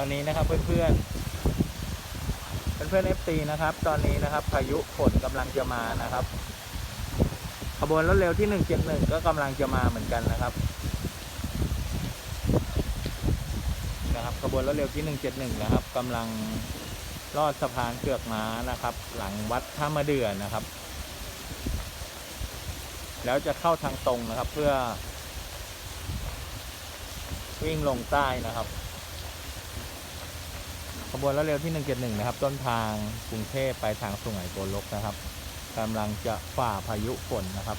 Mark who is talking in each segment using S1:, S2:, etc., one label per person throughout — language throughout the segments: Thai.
S1: ตอนนี้นะครับเพื่อนเพื่อนเพื่อนเอฟซีนะครับ ตอนนี้นะครับ พายุฝนกำลังจะมานะครับ ขบวนรถเร็วที่หนึ่งเจ็ดหนึ่งก็กำลังจะมาเหมือนกันนะครับ นะครับ ขบวนรถเร็วที่หนึ่งเจ็ดหนึ่งนะครับกำลังลอดสะพานเกือกม้านะครับ หลังวัดท่ามะเดื่อนะครับ แล้วจะเข้าทางตรงนะครับเพื่อวิ่งลงใต้นะครับ บวนรถเร็วที่ 171 นะครับ ต้นทางกรุงเทพไปทางสุไหงโกลกนะครับกำลังจะฝ่าพายุฝนนะครับ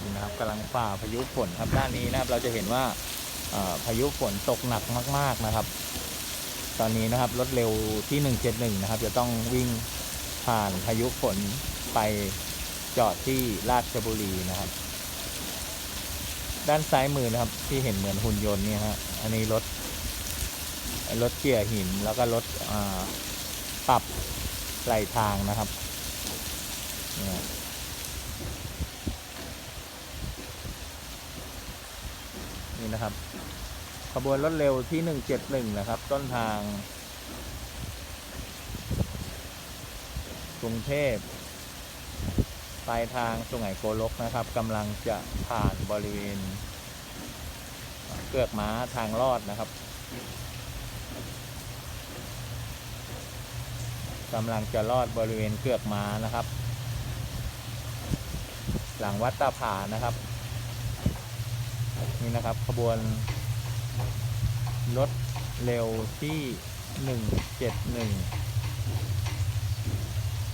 S1: นี่นะครับกำลังฝ่าพายุฝนครับด้านนี้นะครับ เราจะเห็นว่าพายุฝนตกหนักมาก ๆนะครับ ตอนนี้นะครับรถเร็วที่ 171 นะครับ จะต้องวิ่งผ่านพายุฝนไปจอดที่ราชบุรีนะครับ ด้านซ้ายมือนะครับ ที่เห็นเหมือนหุ่นยนต์เนี่ยฮะอันนี้รถรถเกี่ยหินแล้วก็รถปรับไหลทางนะครับเนี่ยนี่นะครับ ขบวนรถเร็วที่หนึ่งเจ็ดหนึ่งนะครับ ต้นทาง กรุงเทพ ปลายทางสุไหงโกลกนะครับกำลังจะผ่านบริเวณเกือกม้าทางลอดนะครับกำลังจะลอดบริเวณเกือกม้านะครับ หลังวัดตาผานะครับ นี่นะครับขบวนรถเร็วที่หนึ่งเจ็ดหนึ่ง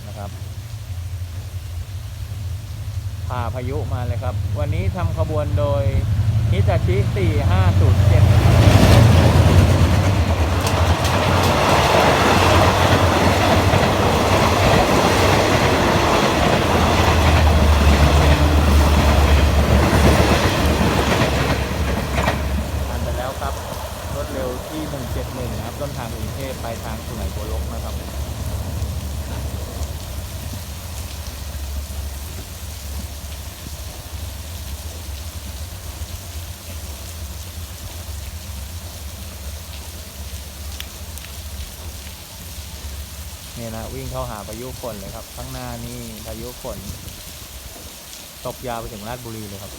S1: นะครับ พาพายุมาเลยครับ วันนี้ทำขบวนโดยฮิตาชิ 4507ผ่านไปแล้วครับรถเร็วที่ 171 นะครับ ต้นทางกรุงเทพไปทางสุไหงโกลกนะครับ เนี่ยนะวิ่งเข้าหาพายุฝนเลยครับ ข้างหน้านี่พายุฝนตกยาวไปถึงราชบุรีเลยครับ